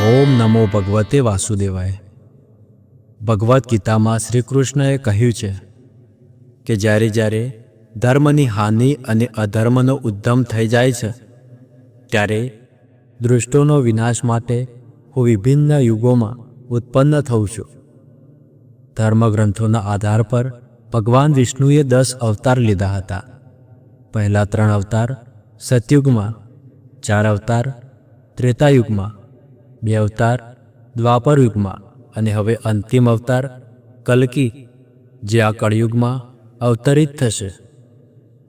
ઓમ નમો ભગવતે વાસુદેવાય. ભગવદ્ ગીતામાં શ્રી કૃષ્ણએ કહ્યું છે કે જ્યારે જ્યારે ધર્મની હાનિ અને અધર્મનો ઉદ્ધમ થઈ જાય છે, ત્યારે દૃષ્ટોનો વિનાશ માટે હું વિભિન્ન યુગોમાં ઉત્પન્ન થઉં છું. ધર્મગ્રંથોના આધાર પર ભગવાન વિષ્ણુએ દસ અવતાર લીધા હતા. પહેલા ત્રણ અવતાર સતયુગમાં, ચાર અવતાર ત્રેતાયુગમાં બે અવતાર, દ્વાપર યુગમાં અને હવે અંતિમ અવતાર, કલ્કી, જે આ કળયુગમાં અવતરિત થશે.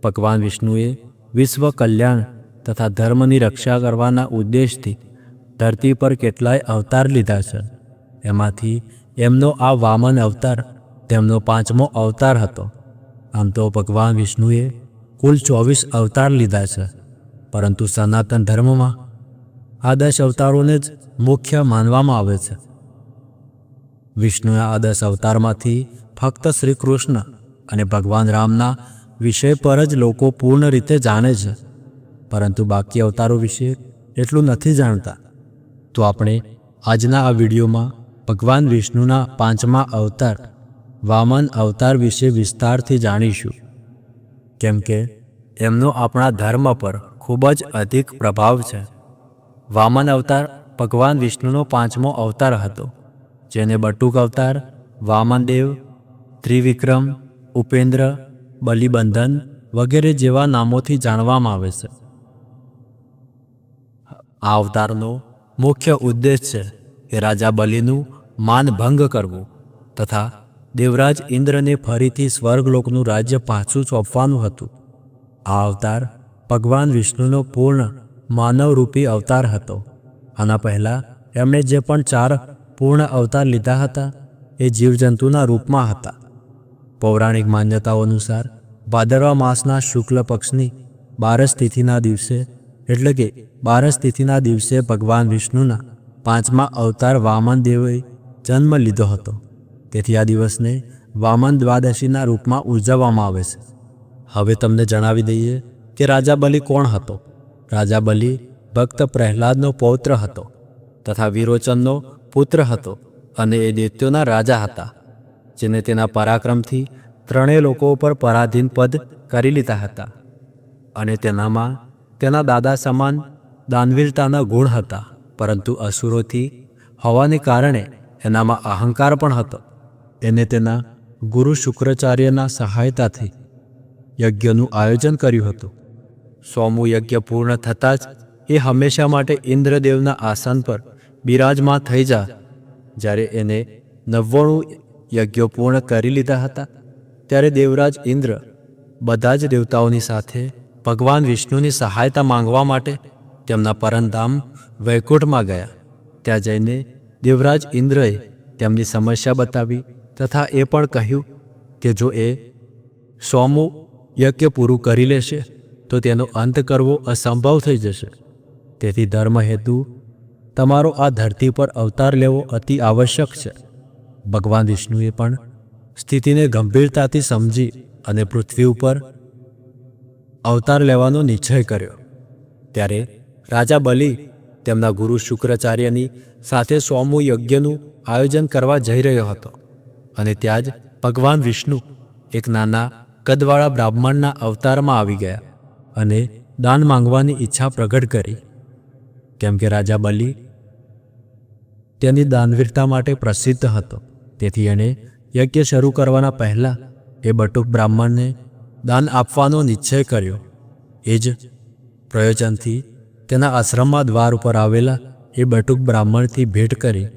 ભગવાન વિષ્ણુએ વિશ્વ કલ્યાણ તથા ધર્મની રક્ષા કરવાના ઉદ્દેશથી ધરતી પર કેટલાય અવતાર લીધા છે. એમાંથી એમનો આ વામન અવતાર તેમનો પાંચમો અવતાર હતો. આમ તો ભગવાન વિષ્ણુએ કુલ ચોવીસ અવતાર લીધા છે. પરંતુ સનાતન ધર્મમાં આ દસ અવતારોને જ મુખ્ય માનવામાં આવે છે. વિષ્ણુએ આ દસ અવતારમાંથી ફક્ત શ્રી કૃષ્ણ અને ભગવાન રામના વિષય પર જ લોકો પૂર્ણ રીતે જાણે છે. પરંતુ બાકી અવતારો વિશે એટલું નથી જાણતા. તો આપણે આજના આ વિડીયોમાં ભગવાન વિષ્ણુના પાંચમા અવતાર, વામન અવતાર વિશે વિસ્તારથી જાણીશું. કેમ કે એમનો આપણા ધર્મ પર ખૂબ જ અધિક પ્રભાવ છે. વામન અવતાર ભગવાન વિષ્ણુનો પાંચમો અવતાર હતો, જેને બટુક અવતાર વામનદેવ ત્રિવિક્રમ, ઉપેન્દ્ર, બલિબંધન વગેરે જેવા નામોથી જાણવામાં આવે છે. આ અવતારનો મુખ્ય ઉદ્દેશ છે કે રાજા બલિનું માનભંગ કરવું તથા દેવરાજ ઇન્દ્રને ફરીથી સ્વર્ગલોકનું રાજ્ય પાછું સોંપવાનું હતું. આ અવતાર ભગવાન વિષ્ણુનો પૂર્ણ માનવરૂપી અવતાર હતો. આના પહેલાં એમણે જે પણ ચાર પૂર્ણ અવતાર લીધા હતા, એ જીવજંતુના રૂપમાં હતા. પૌરાણિક માન્યતાઓ અનુસાર, ભાદરવા માસના શુક્લ પક્ષની બારસ તિથિના દિવસે, એટલે કે બારસ તિથિના દિવસે ભગવાન વિષ્ણુના પાંચમા અવતાર વામન દેવે જન્મ લીધો હતો. તેથી આ દિવસને વામન દ્વાદશીના રૂપમાં ઉજવવામાં આવે છે. હવે તમને જણાવી દઈએ કે રાજા બલિ કોણ હતો? રાજા બલિ ભક્ત પ્રહલાદનો પૌત્ર હતો તથા વિરોચનનો પુત્ર હતો અને એ દૈત્યોના રાજા હતા, જેને તેના પરાક્રમથી ત્રણેય લોકો ઉપર પરાધીન પદ કરી લીધા હતા અને તેનામાં તેના દાદા સમાન દાનવીરતાના ગુણ હતા, પરંતુ અસુરોથી હોવાને કારણે એનામાં અહંકાર પણ હતો. એને તેના ગુરુ શુક્રાચાર્યના સહાયતાથી યજ્ઞનું આયોજન કર્યું હતું. સોમુ યજ્ઞ પૂર્ણ થતાં જ એ હંમેશા માટે ઇન્દ્રદેવના આસન પર બિરાજમાન થઈ જા. જ્યારે એને નવ્વાણું યજ્ઞો પૂર્ણ કરી લીધા હતા, ત્યારે દેવરાજ ઇન્દ્ર બધા જ દેવતાઓની સાથે ભગવાન વિષ્ણુની સહાયતા માંગવા માટે તેમના પરમધામ વૈકુંઠમાં ગયા. ત્યાં જઈને દેવરાજ ઇન્દ્રએ તેમની સમસ્યા બતાવી તથા એ પણ કહ્યું કે જો એ સોમું યજ્ઞ પૂરું કરી લેશે તો તેનો અંત કરવો અસંભવ થઈ જશે. તેથી ધર્મ હેતુ, તમારો આ ધરતી પર અવતાર લેવો અતિ આવશ્યક છે. ભગવાન વિષ્ણુએ પણ સ્થિતિને ગંભીરતાથી સમજી અને પૃથ્વી ઉપર અવતાર લેવાનો નિશ્ચય કર્યો. ત્યારે રાજા બલિ તેમના ગુરુ શુક્રાચાર્યની સાથે સોમુ યજ્ઞનું આયોજન કરવા જઈ રહ્યો હતો અને ત્યાં જ ભગવાન વિષ્ણુ એક નાના કદવાળા બ્રાહ્મણના અવતારમાં આવી ગયા. અને દાન માંગવાની ઈચ્છા પ્રગટ કરી. કેમ કે રાજા બલિ તેની દાનવીરતા માટે પ્રસિદ્ધ હતો. તેથી એણે યજ્ઞ શરૂ કરવાના પહેલાં એ બટુક બ્રાહ્મણને દાન આપવાનો નિશ્ચય કર્યો. એ જ પ્રયોજનથી તેના આશ્રમમાં દ્વાર ઉપર આવેલા એ બટુક બ્રાહ્મણથી ભેટ કરી.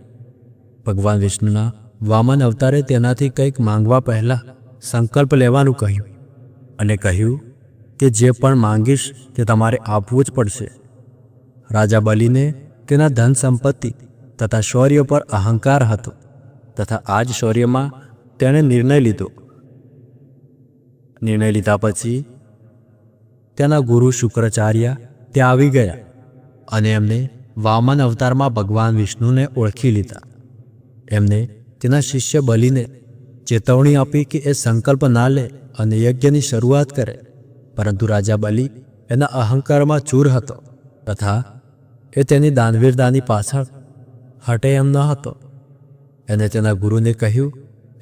ભગવાન વિષ્ણુના વામન અવતારે તેનાથી કંઈક માંગવા પહેલાં સંકલ્પ લેવાનું કહ્યું અને કહ્યું કે જે પણ માંગીશ તે તમારે આપવું જ પડશે. રાજા બલિને તેના ધન સંપત્તિ તથા શૌર્ય પર અહંકાર હતો તથા આ જ શૌર્યમાં તેણે નિર્ણય લીધો. નિર્ણય લીધા પછી તેના ગુરુ શુક્રાચાર્ય ત્યાં આવી ગયા અને એમને વામન અવતારમાં ભગવાન વિષ્ણુને ઓળખી લીધા. એમને તેના શિષ્ય બલિને ચેતવણી આપી કે એ સંકલ્પ ના લે અને યજ્ઞની શરૂઆત કરે. પરંતુ રાજા બલિ એના અહંકારમાં ચૂર હતો તથા એ તેની દાનવીરતાની પાછળ હટે એમ ન હતો. એને તેના ગુરુને કહ્યું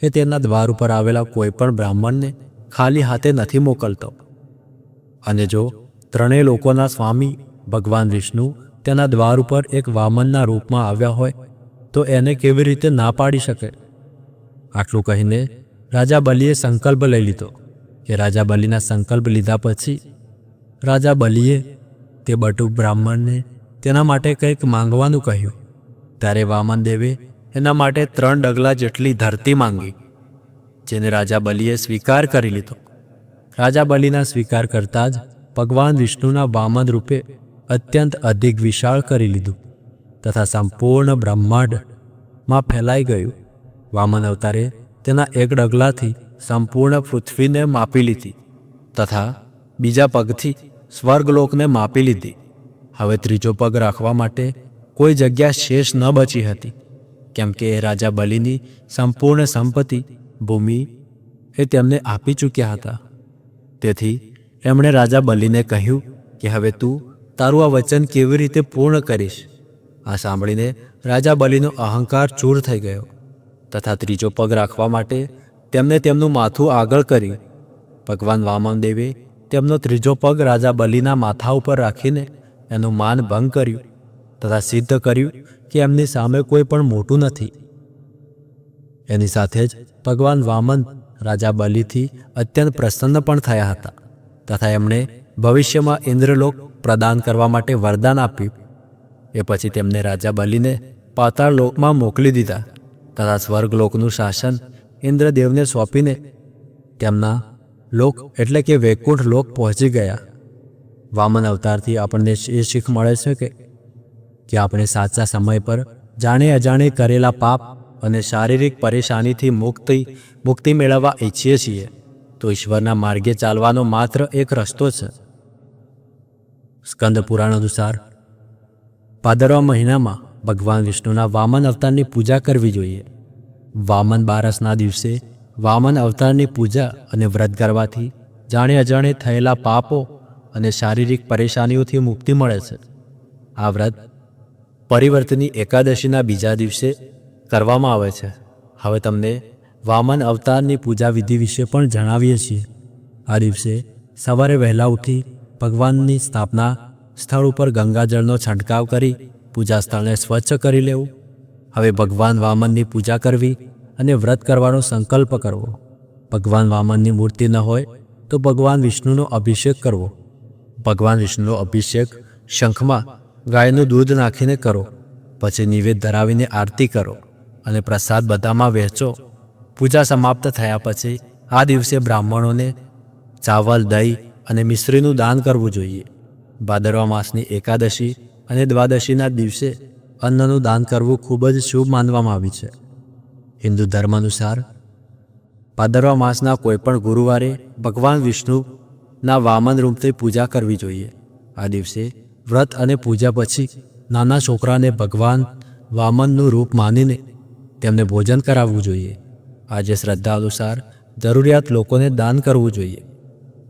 કે તેના દ્વાર ઉપર આવેલા કોઈપણ બ્રાહ્મણને ખાલી હાથે નથી મોકલતો. અને જો ત્રણેય લોકોના સ્વામી ભગવાન વિષ્ણુ તેના દ્વાર ઉપર એક વામનના રૂપમાં આવ્યા હોય, તો એને કેવી રીતે ના પાડી શકે? આટલું કહીને રાજા બલિએ સંકલ્પ લઈ લીધો. કે રાજા બલિના સંકલ્પ લીધા પછી રાજા બલિએ તે બટુ બ્રાહ્મણને તેના માટે કંઈક માંગવાનું કહ્યું. ત્યારે વામન દેવે એના માટે ત્રણ ડગલા જેટલી ધરતી માંગી, જેને રાજા બલિએ સ્વીકાર કરી લીધો. રાજા બલિના સ્વીકાર કરતાં જ ભગવાન વિષ્ણુના વામન રૂપે અત્યંત અધિક વિશાળ કરી લીધું તથા સંપૂર્ણ બ્રહ્માંડમાં ફેલાઈ ગયું. વામન અવતારે તેના એક ડગલાથી સંપૂર્ણ પૃથ્વીને માપી લીધી તથા બીજા પગથી સ્વર્ગલોકને માપી લીધી. હવે ત્રીજો પગ રાખવા માટે કોઈ જગ્યા શેષ ન બચી હતી, કેમ કે રાજા બલિની સંપૂર્ણ સંપત્તિ, ભૂમિ એ તેમને આપી ચૂક્યા હતા. તેથી એમણે રાજા બલિને કહ્યું કે હવે તું તારું આ વચન કેવી રીતે પૂર્ણ કરીશ? આ સાંભળીને રાજા બલિનો અહંકાર ચૂર થઈ ગયો તથા ત્રીજો પગ રાખવા માટે તેમને તેમનું માથું આગળ કરી. ભગવાન વામનદેવે તેમનો ત્રીજો પગ રાજા બલિના માથા ઉપર રાખીને એનું માન ભંગ કર્યું, તથા સિદ્ધ કર્યું કે એમની સામે કોઈ પણ મોટું નથી. એની સાથે જ ભગવાન વામન રાજા બલિથી અત્યંત પ્રસન્ન પણ થયા હતા, તથા એમણે ભવિષ્યમાં ઇન્દ્રલોક પ્રદાન કરવા માટે વરદાન આપ્યું. એ પછી તેમને રાજા બલિને પાતાળ લોકમાં મોકલી દીધા, તથા સ્વર્ગલોકનું શાસન ઇન્દ્રદેવને સોંપીને તેમના લોક એટલે કે વૈકુંઠ લોક પહોંચી ગયા. વામન અવતારથી આપણને એ શીખ મળે છે કે કે આપણે સાચા સમય પર જાણે અજાણે કરેલા પાપ અને શારીરિક પરેશાનીથી મુક્તિ મુક્તિ મેળવવા ઈચ્છીએ છીએ, તો ઈશ્વરના માર્ગે ચાલવાનો માત્ર એક રસ્તો છે. સ્કંદ પુરાણ અનુસાર ભાદરવા મહિનામાં ભગવાન વિષ્ણુના વામન અવતારની પૂજા કરવી જોઈએ. વામન બારસના દિવસે વામન અવતારની પૂજા અને વ્રત કરવાથી જાણે અજાણે થયેલા પાપો અને શારીરિક પરેશાનીઓથી મુક્તિ મળે છે. આ વ્રત પરિવર્તની એકાદશીના બીજા દિવસે કરવામાં આવે છે. હવે તમને વામન અવતારની પૂજા વિધિ વિશે પણ જણાવીએ છીએ. આ દિવસે સવારે વહેલા ઉઠી ભગવાનની સ્થાપના સ્થળ ઉપર ગંગાજળનો છંટકાવ કરી પૂજા સ્થળને સ્વચ્છ કરી લેવું હવે ભગવાન વામનની પૂજા કરવી અને વ્રત કરવાનો સંકલ્પ કરવો. ભગવાન વામનની મૂર્તિ ન હોય તો ભગવાન વિષ્ણુનો અભિષેક કરવો. ભગવાન વિષ્ણુનો અભિષેક શંખમાં ગાયનું દૂધ નાખીને કરો. પછી નિવેદ ધરાવીને આરતી કરો અને પ્રસાદ બધામાં વહેંચો. પૂજા સમાપ્ત થયા પછી આ દિવસે બ્રાહ્મણોને ચાવલ, દહીં અને મિશ્રીનું દાન કરવું જોઈએ. ભાદરવા માસની એકાદશી અને દ્વાદશીના દિવસે અન્નનું દાન કરવું ખૂબ જ શુભ માનવામાં આવ્યું છે. હિન્દુ ધર્મ અનુસાર ભાદરવા માસના કોઈપણ ગુરુવારે ભગવાન વિષ્ણુના વામન રૂપથી પૂજા કરવી જોઈએ. આ દિવસે વ્રત અને પૂજા પછી નાના છોકરાને ભગવાન વામનનું રૂપ માનીને તેમને ભોજન કરાવવું જોઈએ. આજે શ્રદ્ધા અનુસાર જરૂરિયાત લોકોને દાન કરવું જોઈએ.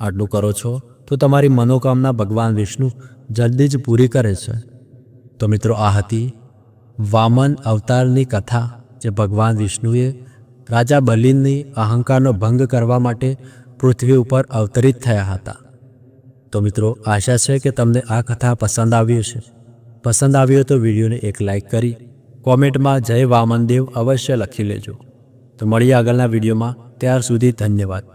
આટલું કરો છો તો તમારી મનોકામના ભગવાન વિષ્ણુ જલ્દી જ પૂરી કરે છે. તો મિત્રો આ હતી વામન અવતારની કથા જે ભગવાન વિષ્ણુએ રાજા બલિનની અહંકારનો ભંગ કરવા માટે પૃથ્વી ઉપર અવતરિત થયા હતા. તો મિત્રો, આશા છે કે તમને આ કથા પસંદ આવી હશે. પસંદ આવી હોય તો વિડીયોને એક લાઈક કરી, કોમેન્ટમાં જય વામનદેવ અવશ્ય લખી લેજો. તો મળીએ આગળના વિડીયોમાં. ત્યાર સુધી ધન્યવાદ.